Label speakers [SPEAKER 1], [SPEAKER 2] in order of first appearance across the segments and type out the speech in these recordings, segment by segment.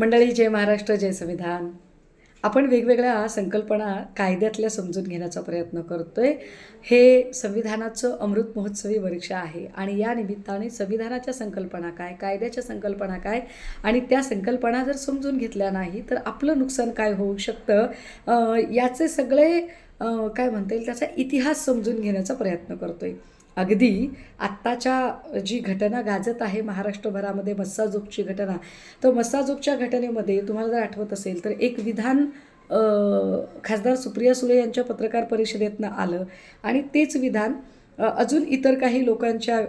[SPEAKER 1] मंडळी जय महाराष्ट्र जय संविधान. आपण वेगवेगळ्या संकल्पना कायद्यातल्या समजून घेण्याचा प्रयत्न करतोय. हे संविधानाचं अमृत महोत्सवी परीक्षा आहे आणि या निमित्ताने संविधानाच्या संकल्पना काय कायद्याच्या संकल्पना काय आणि त्या संकल्पना जर समजून घेतल्या नाही तर आपलं नुकसान काय होऊ शकतं? याचे सगळे काय म्हणता येईल त्याचा इतिहास समजून घेण्याचा प्रयत्न करतोय. अगदी आत्ताच्या जी घटना गाजत आहे महाराष्ट्रभरामध्ये मस्साजोगची घटना तर मस्साजोगच्या घटनेमध्ये तुम्हाला जर आठवत असेल तर एक विधान खासदार सुप्रिया सुळे यांच्या पत्रकार परिषदेतनं आलं आणि तेच विधान अजून इतर काही लोकांच्या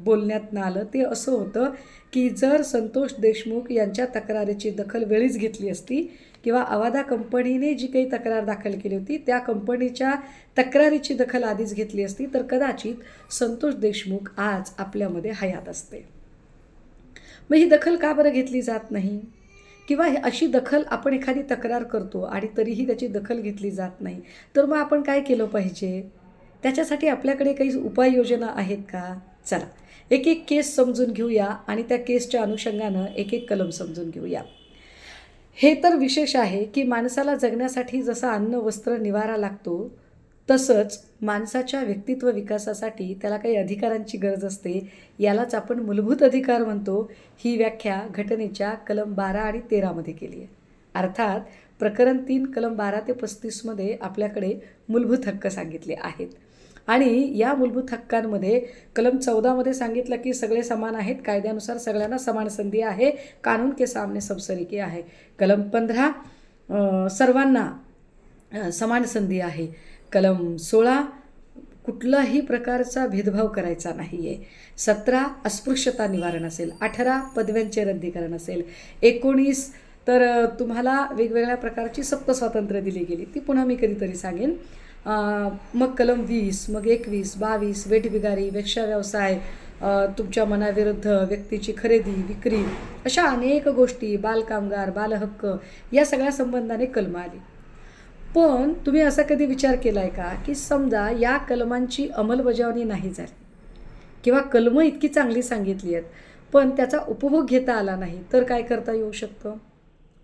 [SPEAKER 1] बोलण्यातनं आलं. ते असं होतं की जर संतोष देशमुख यांच्या तक्रारीची दखल वेळीच घेतली असती किंवा अवादा कंपनीने जी काही तक्रार दाखल केली होती त्या कंपनीच्या तक्रारीची दखल आधीच घेतली असती तर कदाचित संतोष देशमुख आज आपल्यामध्ये हयात असते. मग ही दखल का बरं घेतली जात नाही? किंवा हे अशी दखल आपण एखादी तक्रार करतो आणि तरीही त्याची दखल घेतली जात नाही तर मग आपण काय केलं पाहिजे? त्याच्यासाठी आपल्याकडे काही उपाययोजना आहेत का? चला एक एक केस समजून घेऊया आणि त्या केसच्या अनुषंगानं एक एक कलम समजून घेऊया. हे तर विशेष आहे की माणसाला जगण्यासाठी जसं अन्न वस्त्र निवारा लागतो तसंच माणसाच्या व्यक्तित्व विकासासाठी त्याला काही अधिकारांची गरज असते यालाच आपण मूलभूत अधिकार म्हणतो. ही व्याख्या घटनेच्या कलम बारा आणि तेरामध्ये केली आहे. अर्थात प्रकरण तीन कलम बारा ते पस्तीसमध्ये आपल्याकडे मूलभूत हक्क सांगितले आहेत. आणि या मूलभूत हक्कांमध्ये कलम चौदामध्ये सांगितलं की सगळे समान आहेत कायद्यानुसार सगळ्यांना समान संधी आहे कानून के सामने सब सरीके आहे. कलम पंधरा सर्वांना समान संधी आहे. कलम सोळा कुठलाही प्रकारचा भेदभाव करायचा नाही आहे सतरा अस्पृश्यता निवारण असेल. अठरा पदव्यांचे रद्दीकरण असेल. एकोणीस तर तुम्हाला वेगवेगळ्या प्रकारची सप्त स्वातंत्र्य दिली गेली. ती पुन्हा मी कधीतरी सांगेन. मग कलम वीस मग एकवीस बावीस वेठबिगारी वेक्षा व्यवसाय तुमच्या मनाविरुद्ध व्यक्तीची खरेदी विक्री अशा अनेक गोष्टी बालकामगार बालहक्क या सगळ्या संबंधाने कलम आली पण तुम्ही असा कधी विचार केला आहे का की समजा या कलमांची अंमलबजावणी नाही झाली? किंवा कलमं इतकी चांगली सांगितली आहेत पण त्याचा उपभोग घेता आला नाही तर काय करता येऊ शकतं?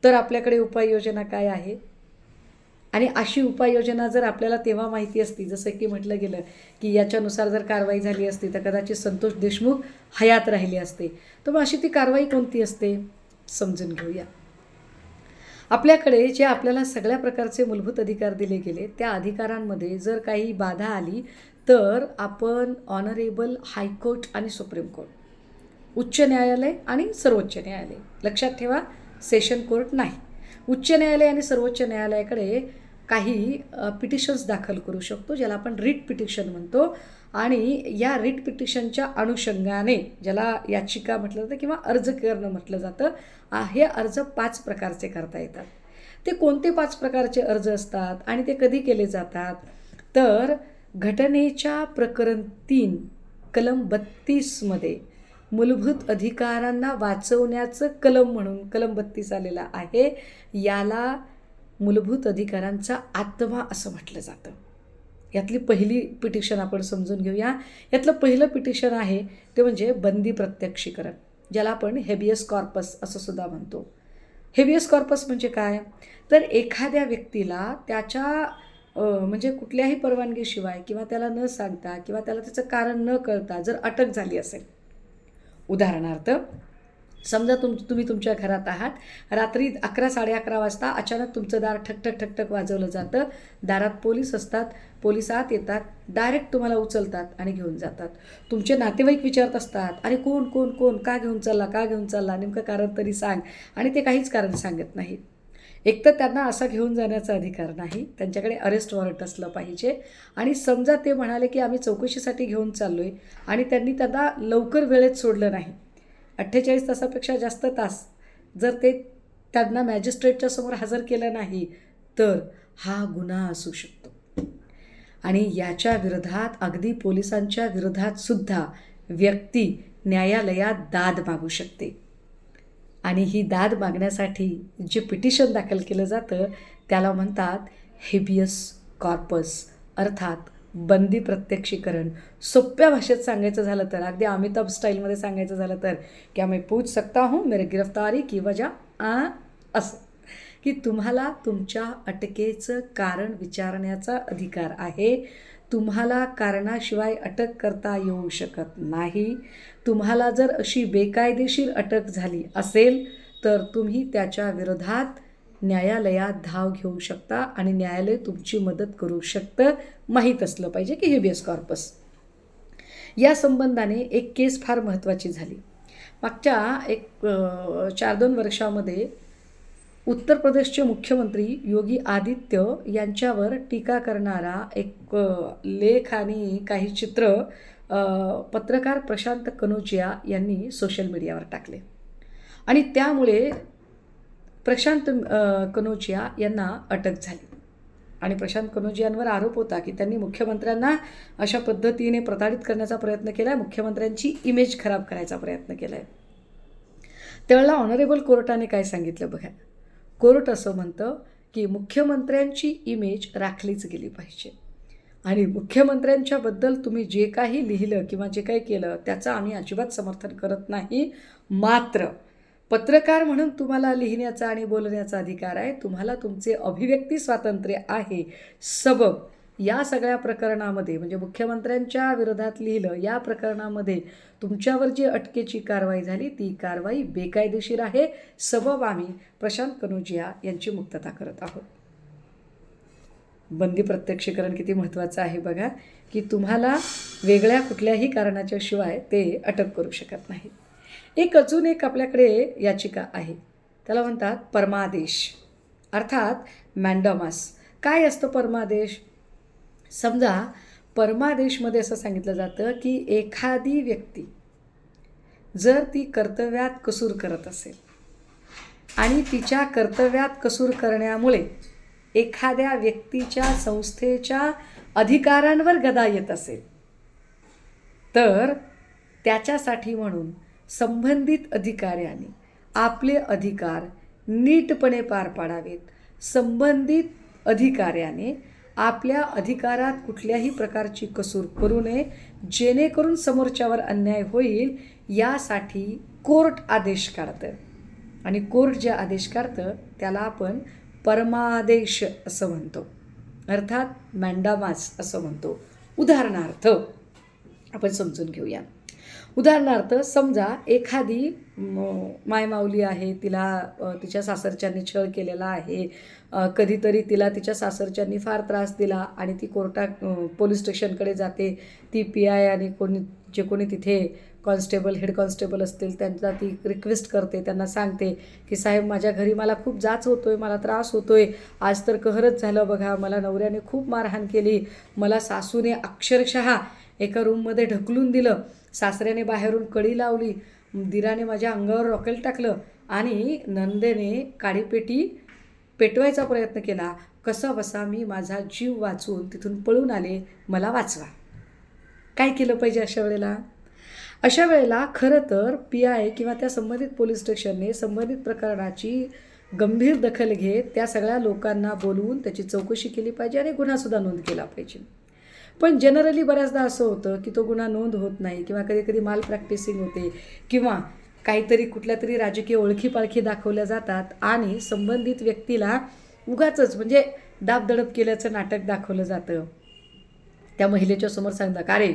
[SPEAKER 1] तर आपल्याकडे उपाययोजना काय आहे? आणि अशी उपाययोजना जर आपल्याला तेव्हा माहिती असती जसं की म्हटलं गेलं की याच्यानुसार जर कारवाई झाली असती तर कदाचित संतोष देशमुख हयात राहिले असते. तर मग अशी ती कारवाई कोणती असते? समजून घेऊया. आपल्याकडे जे आपल्याला सगळ्या प्रकारचे मूलभूत अधिकार दिले गेले त्या अधिकारांमध्ये जर काही बाधा आली तर आपण ऑनरेबल हायकोर्ट आणि सुप्रीम कोर्ट उच्च न्यायालय आणि सर्वोच्च न्यायालय. लक्षात ठेवा सेशन कोर्ट नाही. उच्च न्यायालय आणि सर्वोच्च न्यायालयाकडे काही पिटिशन्स दाखल करू शकतो ज्याला आपण रिट पिटिशन म्हणतो. आणि या रिट पिटिशनच्या अनुषंगाने ज्याला याचिका म्हटलं जातं किंवा अर्ज करणं म्हटलं जातं हे अर्ज पाच प्रकारचे करता येतात. ते कोणते पाच प्रकारचे अर्ज असतात आणि ते कधी केले जातात? तर घटनेच्या प्रकरण तीन कलम बत्तीसमध्ये मूलभूत अधिकारांना वाचवण्याचं कलम म्हणून कलम बत्तीस आलेला आहे. याला मूलभूत अधिकारांचा आत्मा असं म्हटलं जातं. यातली पहिली पिटिशन आपण समजून घेऊया. यातलं पहिलं पिटिशन आहे ते म्हणजे बंदी प्रत्यक्षीकरण ज्याला आपण हेबियस कॉर्पस असं सुद्धा म्हणतो. हेबियस कॉर्पस म्हणजे काय? तर एखाद्या व्यक्तीला त्याच्या म्हणजे कुठल्याही परवानगीशिवाय किंवा त्याला न सांगता किंवा त्याला त्याचं कारण न कळता जर अटक झाली असेल. उदाहरणार्थ समजा तुम तुम्ही तुमच्या घरात आहात. रात्री अकरा साडे अकरा वाजता अचानक तुमचं दार ठकठक ठकठक वाजवलं जातं. दारात पोलीस असतात. पोलीस आत येतात. डायरेक्ट तुम्हाला उचलतात आणि घेऊन जातात. तुमचे नातेवाईक विचारत असतात अरे कोण कोण कोण? का घेऊन चालला का घेऊन चालला? नेमकं कारण तरी सांग. आणि ते काहीच कारण सांगत नाहीत. एक तर त्यांना असा घेऊन जाण्याचा अधिकार नाही. त्यांच्याकडे अरेस्ट वॉरंट असलं पाहिजे. आणि समजा ते म्हणाले की आम्ही चौकशीसाठी घेऊन चाललो आहे आणि त्यांनी त्यांना लवकर वेळेत सोडलं नाही. अठ्ठेचाळीस तासापेक्षा जास्त तास जर ते त्यांना मॅजिस्ट्रेटच्या समोर हजर केलं नाही तर हा गुन्हा असू शकतो. आणि याच्या विरोधात अगदी पोलिसांच्या विरोधात सुद्धा व्यक्ती न्यायालयात दाद मागू शकते. आणि ही दाद मागण्यासाठी जे पिटिशन दाखल केलं जातं त्याला म्हणतात हेबियस कॉर्पस अर्थात बंदी प्रत्यक्षीकरण. सोप्या भाषेत सांगायचं झालं तर अगदी अमिताभ स्टाईलमध्ये सांगायचं झालं तर क्या आम्ही पूछ सकता हूँ मेरे गिरफ्तारी की वजा आ असं. की तुम्हाला तुमच्या अटकेचं कारण विचारण्याचा अधिकार आहे. तुम्हाला कारणाशिवाय अटक करता येऊ शकत नाही. तुम्हाला जर अशी बेकायदेशीर अटक झाली असेल तर तुम्ही त्याच्या विरोधात न्यायालयात धाव घेऊ शकता आणि न्यायालय तुमची मदत करू शकतं माहीत असलं पाहिजे की हेबियस कॉर्पस या संबंधाने एक केस फार महत्त्वाची झाली. मागच्या एक चार दोन वर्षामध्ये उत्तर प्रदेशचे मुख्यमंत्री योगी आदित्य यांच्यावर टीका करणारा एक लेख आणि काही चित्र पत्रकार प्रशांत कनोजिया यांनी सोशल मीडियावर टाकले. आणि त्यामुळे प्रशांत कनोजिया यांना अटक झाली. आणि प्रशांत कनोजियांवर आरोप होता की त्यांनी मुख्यमंत्र्यांना अशा पद्धतीने प्रताडित करण्याचा प्रयत्न केला आहे मुख्यमंत्र्यांची इमेज खराब करायचा प्रयत्न केला आहे त्यावेळेला ऑनरेबल कोर्टाने काय सांगितलं बघा? कोर्ट असं म्हणतं की मुख्यमंत्र्यांची इमेज राखलीच गेली पाहिजे. आणि मुख्यमंत्र्यांच्याबद्दल तुम्ही जे काही लिहिलं किंवा जे काही केलं त्याचं आम्ही अजिबात समर्थन करत नाही मात्र पत्रकार म्हणून तुम्हाला लिहिण्याचा आणि बोलण्याचा अधिकार आहे. तुम्हाला तुमचे अभिव्यक्ती स्वातंत्र्य आहे. सबब या सगळ्या प्रकरणामध्ये म्हणजे मुख्यमंत्र्यांच्या विरोधात लिहिलं या प्रकरणामध्ये तुमच्यावर जी अटकेची कारवाई झाली ती कारवाई बेकायदेशीर आहे. सबब आम्ही प्रशांत कनोजिया यांची मुक्तता करत आहोत. बंदी प्रत्यक्षीकरण किती महत्त्वाचं आहे बघा की तुम्हाला वेगळ्या कुठल्याही कारणाच्या शिवाय ते अटक करू शकत नाही. एक अजून एक आपल्याकडे याचिका आहे. त्याला म्हणतात परमादेश. अर्थात मॅन्डमास. काय असतं परमादेश? समजा परमादेशमध्ये असं सांगितलं जातं की एखादी व्यक्ती जर ती कर्तव्यात कसूर करत असेल आणि तिच्या कर्तव्यात कसूर करण्यामुळे एखाद्या व्यक्तीच्या संस्थेच्या अधिकारांवर गदा येत असेल तर त्याच्यासाठी म्हणून संबंधित अधिकाऱ्याने आपले अधिकार नीटपणे पार पाडावेत. संबंधित अधिकाऱ्याने आपल्या अधिकारात कुठल्याही प्रकारची कसूर करू नये जेणेकरून समोरच्यावर अन्याय होईल यासाठी कोर्ट आदेश काढतं. आणि कोर्ट जे आदेश काढतं त्याला आपण परमादेश असं म्हणतो. अर्थात मॅन्डामास असं म्हणतो. उदाहरणार्थ आपण समजून घेऊया. उदाहरणार्थ समजा एखादी म, मायमाऊली आहे तिला तिच्या सासरच्यांनी छळ केलेला आहे कधीतरी तिला तिच्या सासरच्यांनी फार त्रास दिला आणि ती कोर्टा पोलीस स्टेशनकडे जाते ती पी आय आणि कोणी जे कोणी तिथे कॉन्स्टेबल हेड कॉन्स्टेबल असतील त्यांना ती रिक्वेस्ट करते त्यांना सांगते की साहेब माझ्या घरी मला खूप जाच आहे मला त्रास होतो आहे आज तर कहरच झालं बघा मला नवऱ्याने खूप मारहाण केली मला सासूने अक्षरशः एका रूममध्ये ढकलून दिलं सासऱ्याने बाहेरून कळी लावली दिराने माझ्या अंगावर रॉकेल टाकलं आणि नंदेने काडीपेटी पेटवायचा प्रयत्न केला. कसा बसा मी माझा जीव वाचून तिथून पळून आले मला वाचवा. काय केलं पाहिजे अशा वेळेला? अशा वेळेला खरं तर पी आय किंवा त्या संबंधित पोलीस स्टेशनने संबंधित प्रकरणाची गंभीर दखल घेत त्या सगळ्या लोकांना बोलवून त्याची चौकशी केली पाहिजे आणि गुन्हासुद्धा नोंद केला पाहिजे. पण जनरली बऱ्याचदा असं होतं की तो गुन्हा नोंद होत नाही किंवा कधी कधी माल प्रॅक्टिसिंग होते किंवा काहीतरी कुठल्या तरी राजकीय ओळखी पाळखी दाखवल्या जातात आणि संबंधित व्यक्तीला उगाच म्हणजे दाबदडप केल्याचं नाटक दाखवलं जातं. त्या महिलेच्या समोर सांगता का रे?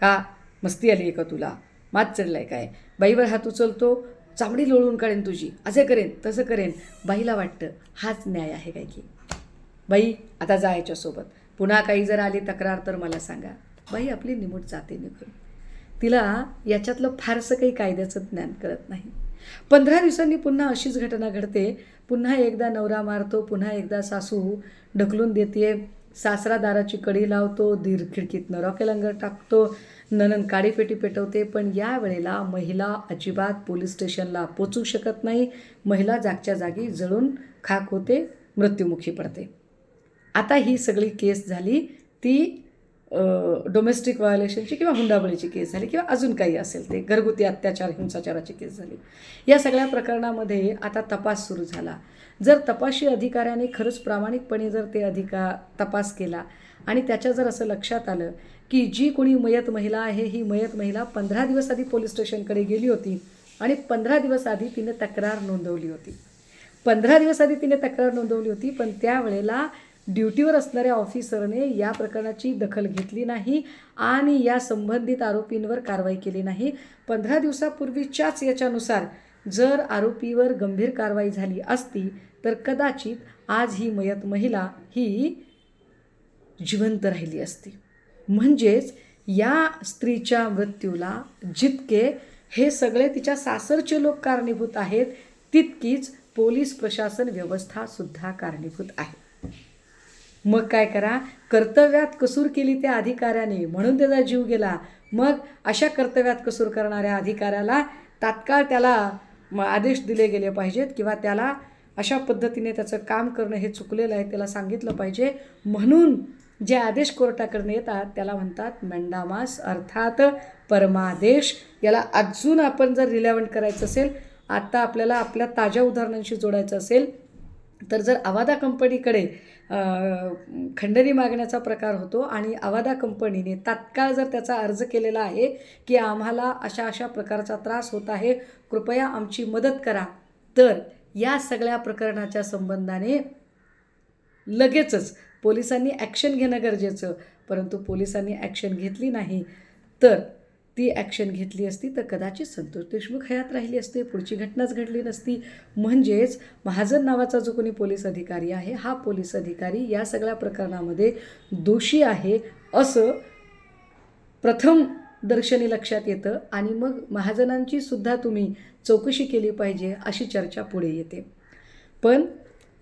[SPEAKER 1] का? मस्ती आली आहे का तुला? मात चढलाय काय? बाईवर हात उचलतो चामडी लोळून काढेन तुझी. असे करेन तसं करेन. बाईला वाटतं हाच न्याय आहे काय की? बाई आता जा याच्यासोबत. पुन्हा काही जर आली तक्रार तर मला सांगा. बाई आपली निमूट जाते निघून तिला याच्यातलं फारसं काही कायद्याचं ज्ञान कळत नाही. पंधरा दिवसांनी पुन्हा अशीच घटना घडते. पुन्हा एकदा नवरा मारतो पुन्हा एकदा सासू ढकलून देते. सासरा दाराची कडी लावतो दीर खिडकीतनं रॉकेल अंगर टाकतो ननन काडीपेटी पेटवते. पण या वेळेला महिला अजिबात पोलीस स्टेशनला पोचू शकत नाही. महिला जागच्या जागी जळून खाक होते मृत्युमुखी पडते. आता ही सगळी केस झाली ती डोमेस्टिक व्हायोलेशनची किंवा हुंडाबळीची केस झाली किंवा अजून काही असेल ते घरगुती अत्याचार हिंसाचाराची केस झाली. या सगळ्या प्रकरणामध्ये आता तपास सुरू झाला. जर तपाशी अधिकाऱ्याने खरंच प्रामाणिकपणे जर ते अधिका तपास केला आणि त्याच्या जर असं लक्षात आलं की जी कोणी मयत महिला आहे ही मयत महिला पंधरा दिवस आधी पोलीस स्टेशनकडे गेली होती आणि पंधरा दिवस आधी तिने तक्रार नोंदवली होती. पंधरा दिवस आधी तिने तक्रार नोंदवली होती पण त्यावेळेला ड्युटीवर असणाऱ्या ऑफिसरने या प्रकरणाची दखल घेतली नाही आणि या संबंधित आरोपींवर कारवाई केली नाही. पंधरा दिवसापूर्वीच्याच याच्यानुसार जर आरोपीवर गंभीर कारवाई झाली असती तर कदाचित आज ही मयत महिला ही जिवंत राहिली असती. म्हणजेच या स्त्रीच्या मृत्यूला जितके हे सगळे तिच्या सासरचे लोक कारणीभूत आहेत तितकीच पोलीस प्रशासन व्यवस्थासुद्धा कारणीभूत आहे. मग काय करा? कर्तव्यात कसूर केली त्या अधिकाऱ्याने म्हणून त्याचा जीव गेला. मग अशा कर्तव्यात कसूर करणाऱ्या अधिकाऱ्याला तात्काळ त्याला आदेश दिले गेले पाहिजेत किंवा त्याला अशा पद्धतीने त्याचं काम करणं हे चुकलेलं आहे त्याला सांगितलं पाहिजे. म्हणून जे आदेश कोर्टाकडनं येतात त्याला म्हणतात मेंडामास अर्थात परमादेश. याला अजून आपण जर रिलेवंट करायचं असेल आता आपल्याला आपल्या ताज्या उदाहरणांशी जोडायचं असेल तर जर आवादा कंपनीकडे खंडणी मागण्याचा प्रकार होतो आणि अवादा कंपनीने तात्काळ जर त्याचा अर्ज केलेला आहे की आम्हाला अशा अशा प्रकारचा त्रास होत आहे कृपया आमची मदत करा तर या सगळ्या प्रकरणाच्या संबंधाने लगेचच पोलिसांनी ॲक्शन घेणं गरजेचं परंतु पोलिसांनी ॲक्शन घेतली नाही तर ती ॲक्शन घेतली असती तर कदाचित संतोष देशमुख हयात राहिली असते. पुढची घटनाच घडली नसती. म्हणजेच महाजन नावाचा जो कोणी पोलीस अधिकारी आहे हा पोलीस अधिकारी या सगळ्या प्रकरणामध्ये दोषी आहे असं प्रथम दर्शनी लक्षात येतं. आणि मग महाजनांची सुद्धा तुम्ही चौकशी केली पाहिजे अशी चर्चा पुढे येते. पण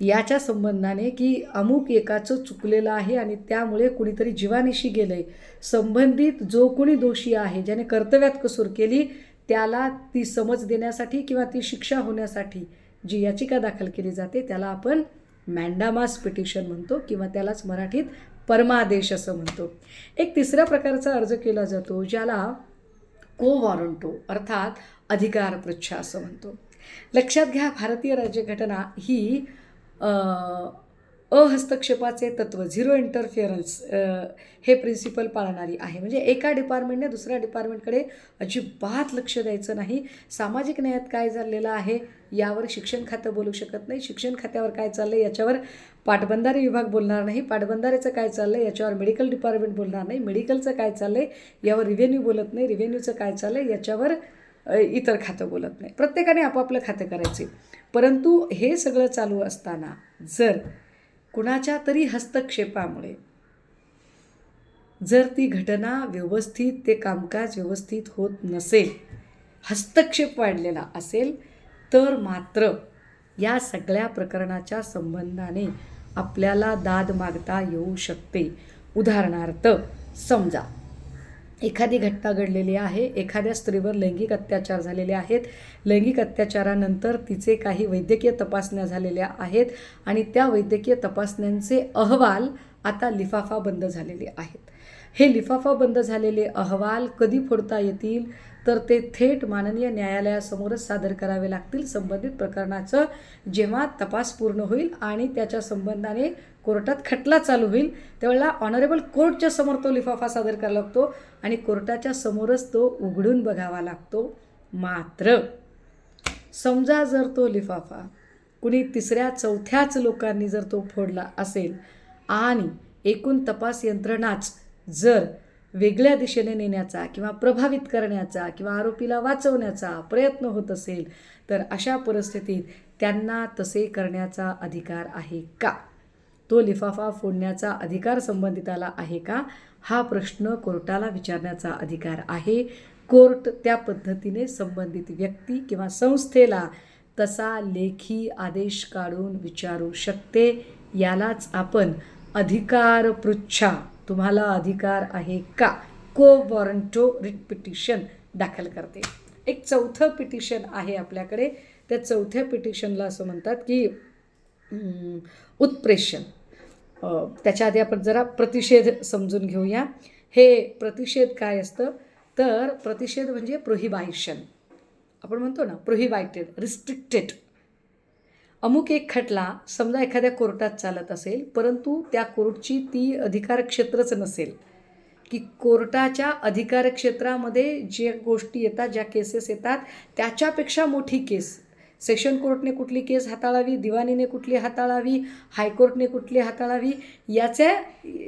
[SPEAKER 1] याच्या संबंधाने की अमुक एकाचं चुकलेलं आहे आणि त्यामुळे कुणीतरी जीवानिशी गेलं आहे संबंधित जो कोणी दोषी आहे ज्याने कर्तव्यात कसूर केली त्याला ती समज देण्यासाठी किंवा ती शिक्षा होण्यासाठी जी याचिका दाखल केली जाते त्याला आपण मॅन्डामास पिटिशन म्हणतो किंवा त्यालाच मराठीत परमादेश असं म्हणतो. एक तिसऱ्या प्रकारचा अर्ज केला जातो ज्याला को वॉरंटो अर्थात अधिकार पृच्छा असं म्हणतो. लक्षात घ्या भारतीय राज्यघटना ही अहस्तक्षेपाचे तत्त्व झिरो इंटरफिअरन्स हे प्रिन्सिपल पाळणारी आहे. म्हणजे एका डिपार्टमेंटने दुसऱ्या डिपार्टमेंटकडे अजिबात लक्ष द्यायचं नाही. सामाजिक न्यायात काय झालेलं आहे यावर शिक्षण खातं बोलू शकत नाही. शिक्षण खात्यावर काय चाललं आहे याच्यावर पाटबंधारे विभाग बोलणार नाही. पाटबंधारेचं काय चाललं आहे याच्यावर मेडिकल डिपार्टमेंट बोलणार नाही. मेडिकलचं काय चाललं आहे यावर रिव्हेन्यू बोलत नाही. रिव्हेन्यूचं काय चाललं आहे याच्यावर इतर खातं बोलत नाही. प्रत्येकाने आपापलं खातं करायचे. परंतु हे सगळं चालू असताना जर कुणाच्या तरी हस्तक्षेपामुळे जर ती घटना व्यवस्थित ते कामकाज व्यवस्थित होत नसेल हस्तक्षेप वाढलेला असेल तर मात्र या सगळ्या प्रकरणाच्या संबंधाने आपल्याला दाद मागता येऊ शकते. उदाहरणार्थ समजा एखादी घटना घडलेली आहे एखाद्या स्त्रीवर लैंगिक अत्याचार झालेले आहेत लैंगिक अत्याचारानंतर तिचे काही वैद्यकीय तपासण्या झालेल्या आहेत आणि त्या वैद्यकीय तपासण्यांचे अहवाल आता लिफाफा बंद झालेले आहेत. हे लिफाफा बंद झालेले अहवाल कधी फोडता येतील? तर ते थेट माननीय न्यायालयासमोरच सादर करावे लागतील. संबंधित प्रकरणाचं जेव्हा तपास पूर्ण होईल आणि त्याच्या संबंधाने कोर्टात खटला चालू होईल त्यावेळेला ऑनरेबल कोर्टच्या समोर तो लिफाफा सादर करावा लागतो आणि कोर्टाच्या समोरच तो उघडून बघावा लागतो. मात्र समजा जर तो लिफाफा कुणी तिसऱ्या चौथ्याच लोकांनी जर तो फोडला असेल आणि एकूण तपास यंत्रणाच जर वेगळ्या दिशेने नेण्याचा किंवा प्रभावित करण्याचा किंवा आरोपीला वाचवण्याचा प्रयत्न होत असेल तर अशा परिस्थितीत त्यांना तसे करण्याचा अधिकार आहे का? तो लिफाफा फोडण्याचा अधिकार संबंधिताला आहे का? हा प्रश्न कोर्टाला विचारण्याचा अधिकार आहे. कोर्ट त्या पद्धतीने संबंधित व्यक्ती किंवा संस्थेला तसा लेखी आदेश काढून विचारू शकते. यालाच आपण अधिकार पृच्छा तुम्हाला अधिकार आहे का? को वॉरंटो रिट पिटिशन दाखल करते. एक चौथं पिटिशन आहे आपल्याकडे. त्या चौथ्या पिटिशनला असं म्हणतात की उत्प्रेषण. त्याच्या आधी आपण जरा प्रतिषेध समजून घेऊया. हे प्रतिषेध काय असतं? तर प्रतिषेध म्हणजे प्रोहिबायशन आपण म्हणतो ना प्रोहिबायटेड रिस्ट्रिक्टेड अमुक एक खटला समजा एखाद्या कोर्टात चालत असेल परंतु त्या कोर्टची ती अधिकारक्षेत्रच नसेल की कोर्टाच्या अधिकारक्षेत्रामध्ये जे गोष्टी येतात ज्या केसेस येतात त्याच्यापेक्षा मोठी केस सेशन कोर्टने कुठली केस हाताळावी दिवाणीने कुठली हाताळावी हायकोर्टने कुठली हाताळावी याचे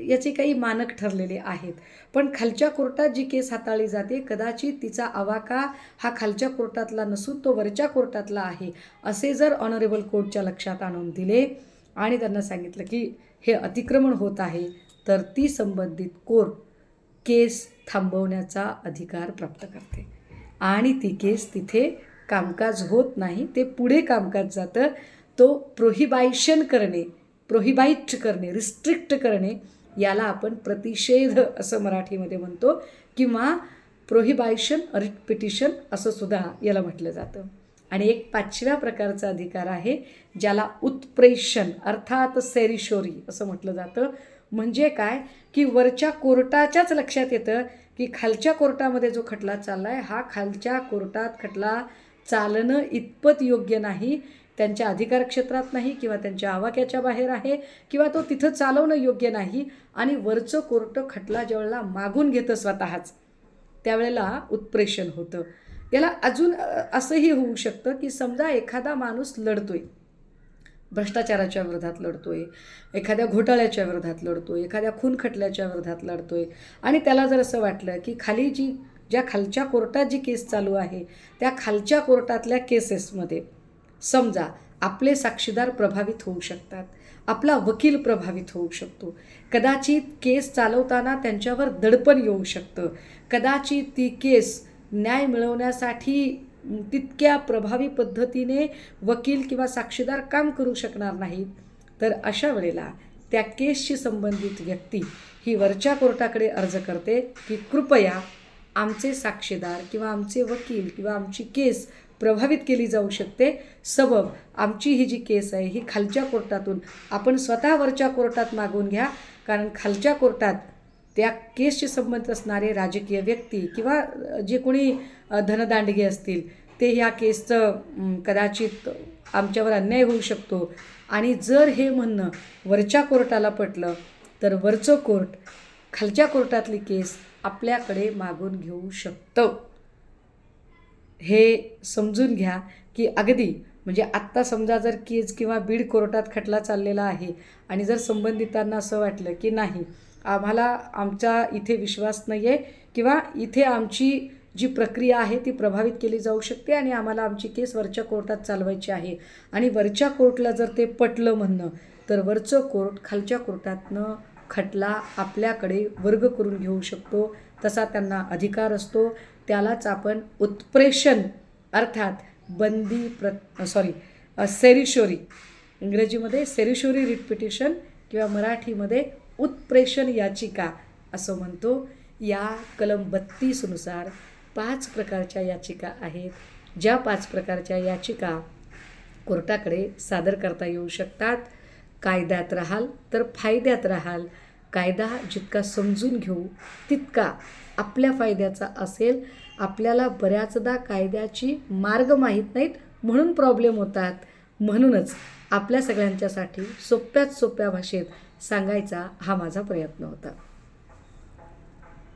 [SPEAKER 1] याचे काही मानक ठरलेले आहेत. पण खालच्या कोर्टात जी केस हाताळली जाते कदाचित तिचा आवाका हा खालच्या कोर्टातला नसून तो वरच्या कोर्टातला आहे असे जर ऑनरेबल कोर्टच्या लक्षात आणून दिले आणि त्यांना सांगितलं की हे अतिक्रमण होत आहे तर ती संबंधित कोर्ट केस थांबवण्याचा अधिकार प्राप्त करते. आणि ती केस तिथे कामकाज होत नाही ते पुढे कामकाज जातं. तो प्रोहिबायशन करणे प्रोहिबाईट करणे रिस्ट्रिक्ट करणे याला आपण प्रतिषेध असं मराठीमध्ये म्हणतो किंवा प्रोहिबायशन रिपिटिशन असं सुद्धा याला म्हटलं जातं. आणि एक पाचव्या प्रकारचा अधिकार आहे ज्याला उत्प्रेषण अर्थात सेरिशोरी असं म्हटलं जातं. म्हणजे काय? की वरच्या कोर्टाच्याच लक्षात येतं की खालच्या कोर्टामध्ये जो खटला चालला आहे हा खालच्या कोर्टात खटला चालणं इतपत योग्य नाही त्यांच्या अधिकार क्षेत्रात नाही किंवा त्यांच्या आवाक्याच्या बाहेर आहे किंवा तो तिथं चालवणं योग्य नाही आणि वरचं कोर्ट खटला ज्यावेळेला मागून घेतं स्वतःच त्यावेळेला उत्प्रेषण होतं. याला अजून असंही होऊ शकतं की समजा एखादा माणूस लढतोय भ्रष्टाचाराच्या विरोधात लढतोय एखाद्या घोटाळ्याच्या विरोधात लढतोय एखाद्या खून खटल्याच्या विरोधात लढतोय आणि त्याला जर असं वाटलं की खाली जी ज्या खालच्या कोर्टात जी केस चालू आहे त्या खालच्या कोर्टातल्या केसेसमध्ये. समजा आपले साक्षीदार प्रभावित होऊ शकतात. आपला वकील प्रभावित होऊ शकतो. कदाचित केस चालवताना त्यांच्यावर दडपण येऊ शकतं. कदाचित ती केस न्याय मिळवण्यासाठी तितक्या प्रभावी पद्धतीने वकील किंवा साक्षीदार काम करू शकणार नाहीत तर अशा वेळेला त्या केसशी संबंधित व्यक्ती ही वरच्या कोर्टाकडे अर्ज करते की कृपया आमचे साक्षीदार किंवा आमचे वकील किंवा आमची केस प्रभावित केली जाऊ शकते. सबब आमची ही जी केस आहे ही खालच्या कोर्टातून आपण स्वतः वरच्या कोर्टात मागून घ्या. कारण खालच्या कोर्टात त्या केसशी संबंधित असणारे राजकीय व्यक्ती किंवा जे कोणी धनदांडगे असतील ते ह्या केसचं कदाचित आमच्यावर अन्याय होऊ शकतो. आणि जर हे म्हणणं वरच्या कोर्टाला पटलं तर वरचं कोर्ट खालच्या कोर्टातली केस आपल्याकडे मागून घेऊ शकतं. हे समजून घ्या की अगदी म्हणजे आत्ता समजा जर केज किंवा बीड कोर्टात खटला चाललेला आहे आणि जर संबंधितांना असं वाटलं की नाही आम्हाला आमचा इथे विश्वास नाही आहे किंवा इथे आमची जी प्रक्रिया आहे ती प्रभावित केली जाऊ शकते आणि आम्हाला आमची केस वरच्या कोर्टात चालवायची आहे आणि वरच्या कोर्टला जर ते पटलं म्हणणं तर वरचं कोर्ट खालच्या कोर्टातनं खटला आपल्याकडे वर्ग करून घेऊ शकतो. तसा त्यांना अधिकार असतो. त्यालाच आपण उत्प्रेषण अर्थात बंदी प्र सॉरी सेरिशोरी इंग्रजीमध्ये सेरिशोरी रिटपिटीशन किंवा मराठीमध्ये उत्प्रेषण याचिका असं म्हणतो. या कलम बत्तीसनुसार पाच प्रकारच्या याचिका आहेत. ज्या पाच प्रकारच्या याचिका कोर्टाकडे सादर करता येऊ शकतात. कायद्यात राहाल तर फायद्यात राहाल. कायदा जितका समजून घेऊ तितका आपल्या फायद्याचा असेल. आपल्याला बऱ्याचदा कायद्याची मार्ग माहीत नाहीत म्हणून प्रॉब्लेम होतात. म्हणूनच आपल्या सगळ्यांच्यासाठी सोप्यात सोप्या भाषेत सांगायचा हा माझा प्रयत्न होता.